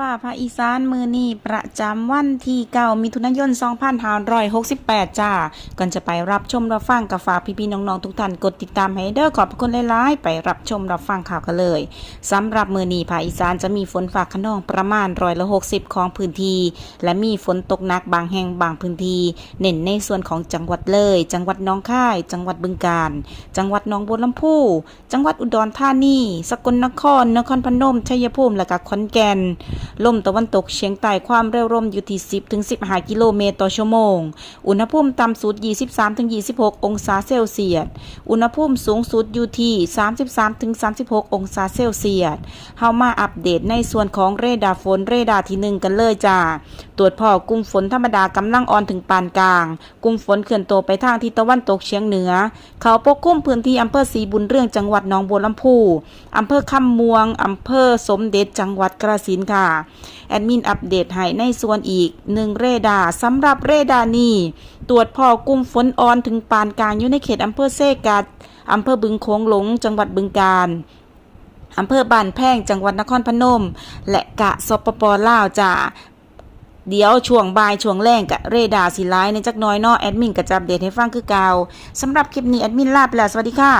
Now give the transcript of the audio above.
ฝ้าภาคอีสานมือนี้ประจำวันที่เก้ามิถุนายน2568 จ้า ก่อนจะไปรับชมรับฟังกับฝาพี่ๆน้องๆทุกท่านกดติดตามให้เด้อขอบคุณหลายๆ ไปรับชมรับฟังข่าวกันเลยสำหรับมือนี้ภาคอีสานจะมีฝนฟ้าขนองประมาณร้อยละ60 ของพื้นที่ และมีฝนตกหนักบางแห่งบางพื้นที่ เน้นในส่วนของจังหวัดเลย จังหวัดน้องคาย จังหวัดบึงกาฬจังหวัดหนองบัวลำพูจังหวัดอุดรธานี สกลนคร นครพนมชัยภูมิและก็ขอนแก่นลมตะวันตกเฉียงใต้ความเร็วลมอยู่ที่ 10 ถึง 15 กิโลเมตรต่อชั่วโมง อุณหภูมิต่ำสุด 23 ถึง 26 องศาเซลเซียส อุณหภูมิสูงสุดอยู่ที่ 33 ถึง 36 องศาเซลเซียส เฮามาอัปเดตในส่วนของเรดาร์ฝนเรดาร์ที่ 1 กันเลยจ้า ตรวจพอกลุ่มฝนธรรมดากำลังอ่อนถึงปานกลาง กลุ่มฝนเคลื่อนตัวไปทางทิศตะวันตกเฉียงเหนือ เขาปกคลุมพื้นที่อำเภอศรีบุญเรื่องจังหวัดหนองบัวลำพูอำเภอคำม่วงอำเภอสมเด็จจังหวัดกระสินค่ะแอดมินอัปเดตให้ในส่วนอีกหนึ่งเรดาร์สำหรับเรดาร์นี้ตรวจพอกลุ่มฝนอ่อนถึงปานกลางอยู่ในเขตอำเภอเซกัดอำเภอบึงโขงหลง จังหวัดบึงกาฬอำเภอบ้านแพงจังหวัดนครพนม และกะสปปลาวจ้าเดี๋ยวช่วงบ่ายช่วงแรงกะเรดาร์สีไลน์ในจักน้อยนาะแอดมินก็จะอัปเดตให้ฟังคือเก่าสำหรับคลิปนี้แอดมินลาไปแล้วสวัสดีค่ะ